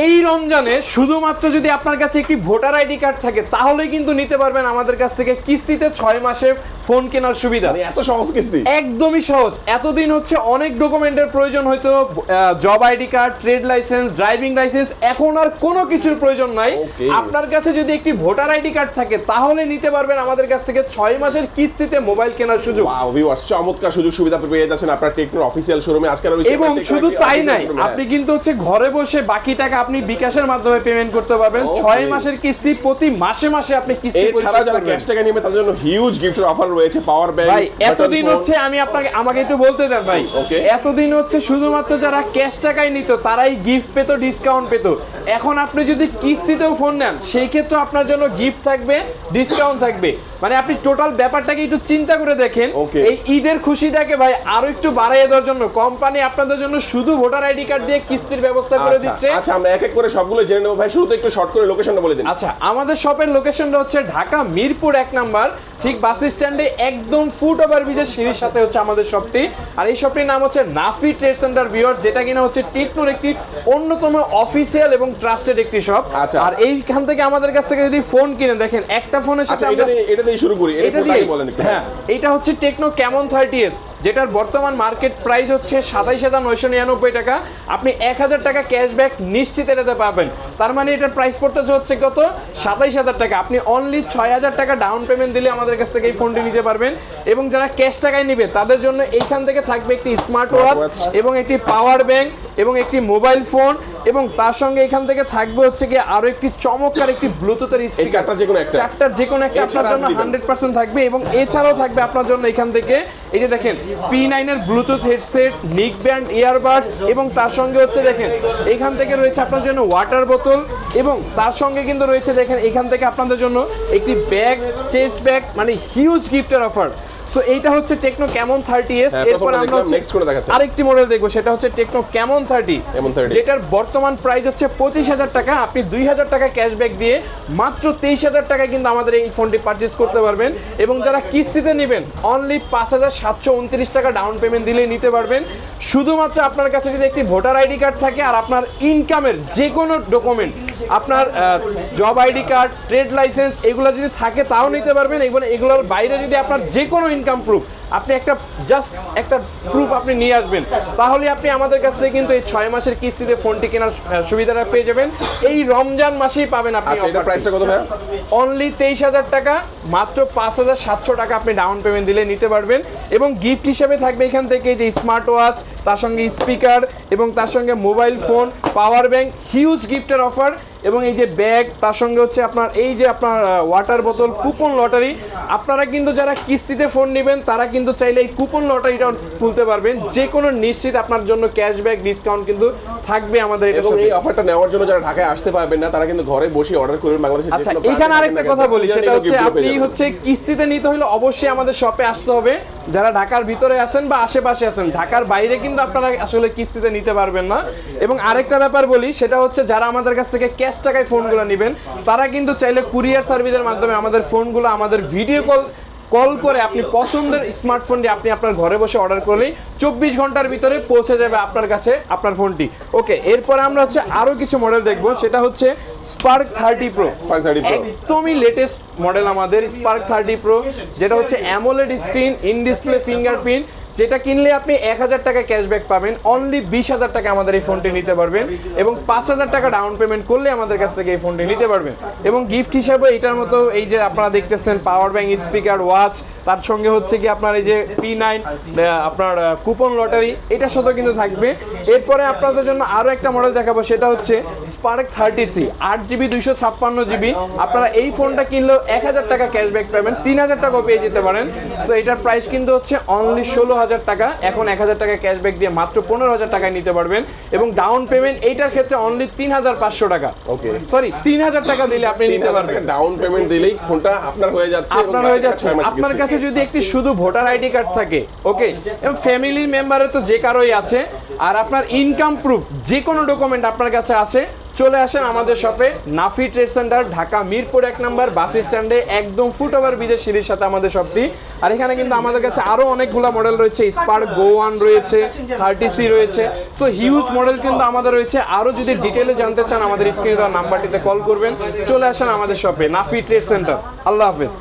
এই রমজানে শুধুমাত্র যদি আপনার কাছে একটি ভোটার আইডি কার্ড থাকে তাহলে কিন্তু নিতে পারবেন আমাদের কাছ থেকে কিস্তিতে ছয় মাসে ফোন কেনার সুবিধা। মানে এত সহজ কিস্তি? একদমই সহজ। এতদিন হচ্ছে অনেক ডকুমেন্টের প্রয়োজন হয়তো job ID card trade licence driving licence এখন আর কোনো কিছুর প্রয়োজন নাই। আপনার কাছে যদি একটি ভোটার আইডি কার্ড থাকে তাহলে নিতে পারবেন আমাদের কাছ থেকে ছয় মাসের কিস্তিতে মোবাইল কেনার সুযোগ। চমৎকার সুযোগ সুবিধা আপনি পেয়ে যাচ্ছেন আপনার টেকনোর অফিসিয়াল শোরুমে আজকে রয়েছে এবং শুধু তাই নাই আপনি কিন্তু হচ্ছে ঘরে বসে বাকি টাকা আপনি বিকাশের মাধ্যমে পেমেন্ট করতে পারবেন। ছয় মাসের কিস্তি প্রতি মাসে মাসে আপনি কিস্তি এছাড়া যারা ক্যাশ টাকা নিবে তাদের জন্য হিউজ গিফটের অফার রয়েছে পাওয়ার ব্যাংক ভাই এতদিন হচ্ছে আমি আপনাকে আমাকে একটু বলতে দেন ভাই। এতদিন হচ্ছে শুধুমাত্র যারা ক্যাশ টাকায় নিত তারাই গিফট পেত ডিসকাউন্ট পেত। এখন আপনি যদি কিস্তিতেও ফোন নেন সেই ক্ষেত্রে আপনার জন্য গিফট থাকবে ডিসকাউন্ট থাকবে। মানে আপনি টোটাল ব্যাপারটাকে একটু চিন্তা করে দেখেন। এই ঈদের খুশিটাকে ভাই আরও একটু বাড়াইয়ে দেওয়ার জন্য কোম্পানি আপনাদের জন্য শুধু ভোটার আইডি কার্ড দিয়ে কিস্তির ব্যবস্থা করে আচ্ছা দিচ্ছে। আচ্ছা আমরা এক এক করে সবগুলো জেনে নেব। ভাই শুরুতে একটু শর্ট করে লোকেশনটা বলে দিন। আচ্ছা আমাদের শপের লোকেশনটা হচ্ছে ঢাকা মিরপুর এক নাম্বার। ঠিক বাস স্ট্যান্ডে একদম ফুট ওভার ব্রিজের সিঁড়ির সাথে হচ্ছে আমাদের শপটি আর এই শপটির নাম হচ্ছে নাফি ট্রেড সেন্টার ভিওর যেটা কিনা হচ্ছে টেকনোর একটি অন্যতম অফিসিয়াল এবং ট্রাস্টেড একটি শপ আচ্ছা। আর এইখান থেকে আমাদের কাছ থেকে যদি ফোন কিনে দেখেন একটা ফোনের সাথে আচ্ছা এটা দিয়ে শুরু করি। এটা দিয়ে দিয়ে বলেন হ্যাঁ এটা হচ্ছে টেকনো ক্যামন থার্টি এস যেটার বর্তমান মার্কেট প্রাইস হচ্ছে সাতাইশ হাজার নয়শো নিরানব্বই টাকা। আপনি এক হাজার টাকা ক্যাশব্যাক নিশ্চিত এটাতে পাবেন। তার মানে এটার প্রাইস পড়তেছে হচ্ছে কত? সাতাইশ হাজার টাকা। আপনি অনলি ছয় হাজার টাকা ডাউন পেমেন্ট দিলে আমাদের কাছ থেকে এই ফোনটি নিতে পারবেন। এবং যারা ক্যাশ টাকায় নেবে তাদের জন্য এইখান থেকে থাকবে একটি স্মার্ট ওয়াচ এবং একটি পাওয়ার ব্যাংক এবং একটি মোবাইল ফোন এবং তার সঙ্গে এখান থেকে থাকবে হচ্ছে কি আরও একটি চমৎকার একটি ব্লুটুথের স্পিকার চারটা যে কোনো একটা। চারটার যে কোনো একটা আপনার জন্য আর দিবেন? হান্ড্রেড পার্সেন্ট থাকবে এবং এছাড়াও থাকবে আপনার জন্য এখান থেকে। এই যে দেখেন পি নাইনের bluetooth headset neck band earbuds এবং তার সঙ্গে হচ্ছে দেখেন, এখান থেকে রয়েছে আপনার জন্য ওয়াটার বোতল এবং তার সঙ্গে কিন্তু রয়েছে দেখেন, এখান থেকে আপনাদের জন্য একটি ব্যাগ চেস্ট ব্যাগ মানে হিউজ গিফটের অফার সো এইটা হচ্ছে টেকনো ক্যামন থার্টি এস এরপর আমরা? আরেকটি মডেল দেখব সেটা হচ্ছে টেকনো ক্যামন থার্টি যেটার বর্তমান প্রাইস হচ্ছে পঁচিশ হাজার টাকা। আপনি দুই হাজার টাকা ক্যাশব্যাক দিয়ে মাত্র তেইশ হাজার টাকায় কিন্তু আমাদের এই ফোনটি পারচেস করতে পারবেন। এবং যারা কিস্তিতে নেবেন অনলি পাঁচ হাজার সাতশো উনত্রিশ টাকা ডাউন পেমেন্ট দিলেই নিতে পারবেন। শুধুমাত্র আপনার কাছে যদি একটি ভোটার আইডি কার্ড থাকে আর আপনার ইনকামের যে কোনো ডকুমেন্ট আপনার job ID card trade licence এগুলো যদি থাকে তাও নিতে পারবেন। এগুলো এগুলোর বাইরে যদি আপনার যে কোনো ইনকাম প্রুফ আপনি একটা জাস্ট একটা প্রুফ আপনি নিয়ে আসবেন। তাহলে আপনি আমাদের কাছ থেকে কিন্তু এই ছয় মাসের কিস্তিতে ফোনটি কেনার সুবিধাটা পেয়ে যাবেন। এই রমজান মাসেই পাবেন আপনি আচ্ছা প্রাইসটা কত ভাইয়া? অনলি তেইশ হাজার টাকা মাত্র পাঁচ হাজার সাতশো টাকা আপনি ডাউন পেমেন্ট দিলে নিতে পারবেন। এবং গিফট হিসেবে থাকবে এখান থেকে যে স্মার্ট ওয়াচ তার সঙ্গে স্পিকার এবং তার সঙ্গে mobile phone power bank huge গিফটের অফার এবং এই যে ব্যাগ তার সঙ্গে হচ্ছে আপনার এই যে আপনার ওয়াটার বোতল কুপন লটারি আপনারা কিন্তু যারা কিস্তিতে ফোন নেবেন তারা কিন্তু চাইলে এই কুপন লটারিটা তুলতে পারবেন। যে কোনো নিশ্চিত আপনার জন্য ক্যাশব্যাক ডিসকাউন্ট কিন্তু থাকবে আমাদের এটা এই অফারটা নেওয়ার জন্য যারা ঢাকায় আসতে পারবেন না তারা কিন্তু ঘরে বসে অর্ডার করবেন বাংলাদেশের আচ্ছা এখানে আরেকটা কথা বলি সেটা হচ্ছে আপনি হচ্ছে কিস্তিতে নিতে হলে অবশ্যই আমাদের শপে আসতে হবে। যারা ঢাকার ভিতরে আছেন বা আশেপাশে আছেন ঢাকার বাইরে কিন্তু আপনারা আসলে কিস্তিতে নিতে পারবেন না। এবং আরেকটা ব্যাপার বলি সেটা হচ্ছে যারা আমাদের কাছ থেকে ক্যাশ টাকায় ফোনগুলো নেবেন তারা কিন্তু চাইলে কুরিয়ার সার্ভিসের মাধ্যমে আমাদের ফোনগুলো আমাদের ভিডিও কল কল করে আপনি পছন্দের স্মার্টফোনটি আপনি আপনার ঘরে বসে অর্ডার করলেই চব্বিশ ঘণ্টার ভিতরে পৌঁছে যাবে আপনার কাছে আপনার ফোনটি। ওকে এরপরে আমরা হচ্ছে আরও কিছু মডেল দেখব। সেটা হচ্ছে Spark thirty pro Spark thirty pro একদমই লেটেস্ট মডেল আমাদের স্পার্ক থার্টি প্রো যেটা হচ্ছে AMOLED screen in display fingerprint যেটা কিনলে আপনি এক হাজার টাকা ক্যাশব্যাক পাবেন অনলি বিশ হাজার টাকা আমাদের এই ফোনটি নিতে পারবেন এবং পাঁচ হাজার টাকা ডাউন পেমেন্ট করলে আমাদের কাছ থেকে এই ফোনটি নিতে পারবেন। এবং গিফট হিসাবে এটার মতো এই যে আপনারা দেখতেছেন পাওয়ার ব্যাংক স্পিকার ওয়াচ তার সঙ্গে হচ্ছে কি আপনার এই যে পি নাইন আপনার কুপন লটারি এটার সাথেও কিন্তু থাকবে। এরপরে আপনাদের জন্য আরও একটা মডেল দেখাবো, সেটা হচ্ছে স্পার্ক থার্টি সি আট জিবি দুইশো ছাপ্পান্ন জিবি আপনারা এই ফোনটা কিনলেও এক হাজার টাকা ক্যাশব্যাক পাবেন, তিন হাজার টাকাও পেয়ে যেতে পারেন। সো এটার প্রাইস কিন্তু হচ্ছে অনলি ষোলো হাজার টাকা এখন এক হাজার টাকা ক্যাশব্যাক দিয়ে মাত্র পনেরো হাজার টাকায় নিতে পারবেন। এবং ডাউন পেমেন্ট এইটার ক্ষেত্রে অনলি তিন হাজার পাঁচশো টাকা। Okay. সরি তিন হাজার টাকা দিলে আপনি নিতে পারবেন। ডাউন পেমেন্ট দিলেই ফোনটা আপনার হয়ে যাচ্ছে আপনার হয়ে যাচ্ছে। আপনার কাছে যদি একটি শুধু ভোটার আইডি কার্ড থাকে ওকে এবং ফ্যামিলির মেম্বারে তো যে কারোই আছে আর আপনার ইনকাম প্রুফ যে কোনো ডকুমেন্ট আপনার কাছে আছে চলে আসেন আমাদের শপে নাফি ট্রেড সেন্টার ঢাকা মিরপুর এক নম্বর বাস স্ট্যান্ডে একদম ফুট ওভার ব্রিজের সিঁড়ির সাথে আমাদের শপটি আর এখানে কিন্তু আমাদের কাছে আরও অনেকগুলো মডেল রয়েছে স্পার্ক গো ওয়ান রয়েছে থার্টি সি রয়েছে। সো হিউজ মডেল কিন্তু আমাদের রয়েছে। আরও যদি ডিটেলে জানতে চান, আমাদের স্ক্রিনে দেওয়া নাম্বারটিতে কল করবেন। চলে আসেন আমাদের শপে নাফি ট্রেড সেন্টার আল্লাহ হাফেজ।